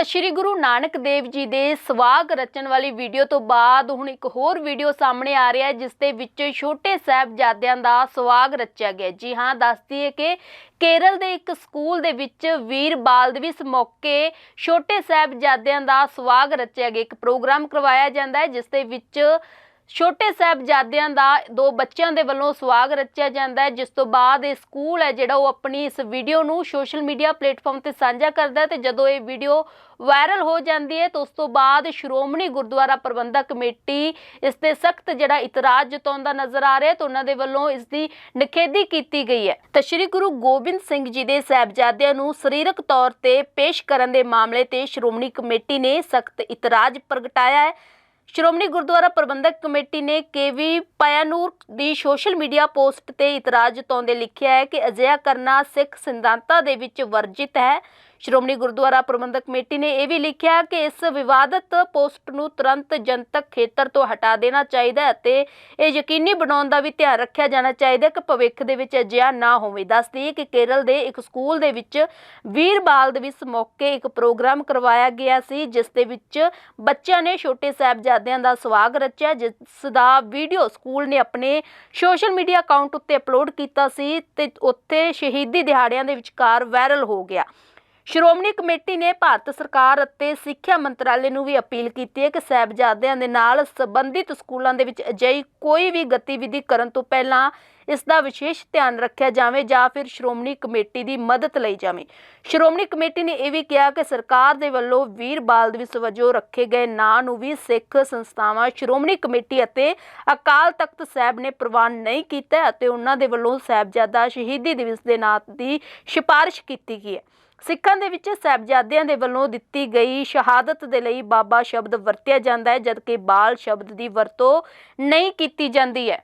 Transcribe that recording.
ਤਾਂ ਸ਼੍ਰੀ ਗੁਰੂ ਨਾਨਕ ਦੇਵ ਜੀ ਦੇ ਸਵਾਗ ਰਚਣ ਵਾਲੀ ਵੀਡੀਓ ਤੋਂ ਬਾਅਦ ਹੁਣ ਇੱਕ ਹੋਰ ਵੀਡੀਓ ਸਾਹਮਣੇ ਆ ਰਿਹਾ ਹੈ, ਜਿਸ ਦੇ ਵਿੱਚ ਛੋਟੇ ਸਾਹਿਬਜ਼ਾਦਿਆਂ ਦਾ ਸਵਾਗ ਰਚਿਆ ਗਿਆ ਜੀ ਹਾਂ ਦੱਸਦੀ ਹੈ ਕਿ ਕੇਰਲ ਦੇ ਇੱਕ ਸਕੂਲ ਦੇ ਵਿੱਚ ਵੀਰ ਬਾਲ ਦਿਵਸ ਮੌਕੇ ਛੋਟੇ ਸਾਹਿਬਜ਼ਾਦਿਆਂ ਦਾ ਸਵਾਗ ਰਚਿਆ ਗਿਆ। ਇੱਕ ਪ੍ਰੋਗਰਾਮ ਕਰਵਾਇਆ ਜਾਂਦਾ ਹੈ, ਜਿਸ ਦੇ ਵਿੱਚ ਛੋਟੇ ਸਾਹਿਬਜ਼ਾਦਿਆਂ ਦਾ ਦੋ ਬੱਚਿਆਂ ਦੇ ਵੱਲੋਂ ਸਵਾਗ ਰਚਿਆ ਜਾਂਦਾ ਹੈ, ਜਿਸ ਤੋਂ ਬਾਅਦ ਇਹ ਸਕੂਲ ਹੈ ਜਿਹੜਾ ਉਹ ਆਪਣੀ ਇਸ ਵੀਡੀਓ ਨੂੰ ਸੋਸ਼ਲ ਮੀਡੀਆ ਪਲੇਟਫਾਰਮ ਤੇ ਸਾਂਝਾ ਕਰਦਾ ਹੈ ਤੇ ਜਦੋਂ ਇਹ ਵੀਡੀਓ ਵਾਇਰਲ ਹੋ ਜਾਂਦੀ ਹੈ, ਤਾਂ ਉਸ ਤੋਂ ਬਾਅਦ ਸ਼੍ਰੋਮਣੀ ਗੁਰਦੁਆਰਾ ਪ੍ਰਬੰਧਕ ਕਮੇਟੀ ਇਸ ਤੇ ਸਖਤ ਜਿਹੜਾ ਇਤਰਾਜ਼ ਜਤਾਉਂਦਾ ਨਜ਼ਰ ਆ ਰਿਹਾ ਹੈ ਤਾਂ ਉਹਨਾਂ ਦੇ ਵੱਲੋਂ ਇਸ ਦੀ ਨਿਖੇਧੀ ਕੀਤੀ ਗਈ ਹੈ। ਤਾਂ ਸ਼੍ਰੀ ਗੁਰੂ ਗੋਬਿੰਦ ਸਿੰਘ ਜੀ ਦੇ ਸਾਹਿਬਜ਼ਾਦਿਆਂ ਨੂੰ ਸਰੀਰਕ ਤੌਰ ਤੇ ਪੇਸ਼ ਕਰਨ ਦੇ ਮਾਮਲੇ ਤੇ ਸ਼੍ਰੋਮਣੀ ਕਮੇਟੀ ਨੇ ਸਖਤ ਇਤਰਾਜ਼ ਪ੍ਰਗਟਾਇਆ ਹੈ। ਸ਼੍ਰੋਮਣੀ ਗੁਰਦੁਆਰਾ ਪ੍ਰਬੰਧਕ ਕਮੇਟੀ ਨੇ ਕੇਵੀ ਪਾਇਆਨੂਰ ਦੀ ਸੋਸ਼ਲ ਮੀਡੀਆ ਪੋਸਟ ਤੇ ਇਤਰਾਜ਼ ਜਤਾਉਂਦੇ ਲਿਖਿਆ ਹੈ ਕਿ ਅਜਿਹਾ ਕਰਨਾ ਸਿੱਖ ਸਿਧਾਂਤਾਂ ਦੇ ਵਿੱਚ ਵਰਜਿਤ ਹੈ। ਸ਼੍ਰੋਮਣੀ ਗੁਰਦੁਆਰਾ ਪ੍ਰਬੰਧਕ ਕਮੇਟੀ ਨੇ ਇਹ ਵੀ ਲਿਖਿਆ ਕਿ ਇਸ ਵਿਵਾਦਤ ਪੋਸਟ ਨੂੰ ਤੁਰੰਤ ਜਨਤਕ ਖੇਤਰ ਤੋਂ ਹਟਾ ਦੇਣਾ ਚਾਹੀਦਾ ਹੈ ਅਤੇ ਇਹ ਯਕੀਨੀ ਬਣਾਉਣ ਦਾ ਵੀ ਧਿਆਨ ਰੱਖਿਆ ਜਾਣਾ ਚਾਹੀਦਾ ਕਿ ਭਵਿੱਖ ਦੇ ਵਿੱਚ ਅਜਿਹਾ ਨਾ ਹੋਵੇ। ਦੱਸਦੀ ਕਿ ਕੇਰਲ ਦੇ ਇੱਕ ਸਕੂਲ ਦੇ ਵਿੱਚ ਵੀਰ ਬਾਲ ਦਿਵਸ ਮੌਕੇ ਇੱਕ ਪ੍ਰੋਗਰਾਮ ਕਰਵਾਇਆ ਗਿਆ ਸੀ, ਜਿਸ ਦੇ ਵਿੱਚ ਬੱਚਿਆਂ ਨੇ ਛੋਟੇ ਸਾਹਿਬਜ਼ਾਦਿਆਂ ਦਾ ਸਵਾਗ ਰਚਿਆ, ਜਿਸ ਦਾ ਵੀਡੀਓ ਸਕੂਲ ਨੇ ਆਪਣੇ ਸੋਸ਼ਲ ਮੀਡੀਆ ਅਕਾਊਂਟ ਉੱਤੇ ਅਪਲੋਡ ਕੀਤਾ ਸੀ ਤੇ ਉੱਥੇ ਸ਼ਹੀਦੀ ਦਿਹਾੜਿਆਂ ਦੇ ਵਿਚਕਾਰ ਵਾਇਰਲ ਹੋ ਗਿਆ। ਸ਼੍ਰੋਮਣੀ ਕਮੇਟੀ ਨੇ ਭਾਰਤ ਸਰਕਾਰ ਅਤੇ ਸਿੱਖਿਆ ਮੰਤਰਾਲੇ ਨੂੰ ਵੀ ਅਪੀਲ ਕੀਤੀ ਹੈ ਕਿ ਸਾਹਿਬਜ਼ਾਦਿਆਂ ਦੇ ਨਾਲ ਸੰਬੰਧਿਤ ਸਕੂਲਾਂ ਦੇ ਵਿੱਚ ਅਜਿਹੀ ਕੋਈ ਵੀ ਗਤੀਵਿਧੀ ਕਰਨ ਤੋਂ ਪਹਿਲਾਂ ਇਸ ਦਾ ਵਿਸ਼ੇਸ਼ ਧਿਆਨ ਰੱਖਿਆ ਜਾਵੇ ਜਾਂ ਫਿਰ ਸ਼੍ਰੋਮਣੀ ਕਮੇਟੀ ਦੀ ਮਦਦ ਲਈ ਜਾਵੇ। ਸ਼੍ਰੋਮਣੀ ਕਮੇਟੀ ਨੇ ਇਹ ਵੀ ਕਿਹਾ ਕਿ ਸਰਕਾਰ ਦੇ ਵੱਲੋਂ ਵੀਰ ਬਾਲ ਦਿਵਸ ਵਜੋਂ ਰੱਖੇ ਗਏ ਨਾਂ ਨੂੰ ਵੀ ਸਿੱਖ ਸੰਸਥਾਵਾਂ, ਸ਼੍ਰੋਮਣੀ ਕਮੇਟੀ ਅਤੇ ਅਕਾਲ ਤਖਤ ਸਾਹਿਬ ਨੇ ਪ੍ਰਵਾਨ ਨਹੀਂ ਕੀਤਾ ਅਤੇ ਉਹਨਾਂ ਦੇ ਵੱਲੋਂ ਸਾਹਿਬਜ਼ਾਦਾ ਸ਼ਹੀਦੀ ਦਿਵਸ ਦੇ ਨਾਂ ਦੀ ਸਿਫਾਰਿਸ਼ ਕੀਤੀ ਗਈ ਹੈ। ਸਿੱਖਾਂ ਦੇ ਵਿੱਚ ਸਾਹਿਬਜ਼ਾਦਿਆਂ ਦੇ ਵੱਲੋਂ ਦਿੱਤੀ ਗਈ ਸ਼ਹਾਦਤ ਦੇ ਲਈ ਬਾਬਾ ਸ਼ਬਦ ਵਰਤਿਆ ਜਾਂਦਾ ਹੈ, ਜਦਕਿ ਬਾਲ ਸ਼ਬਦ ਦੀ ਵਰਤੋਂ ਨਹੀਂ ਕੀਤੀ ਜਾਂਦੀ ਹੈ।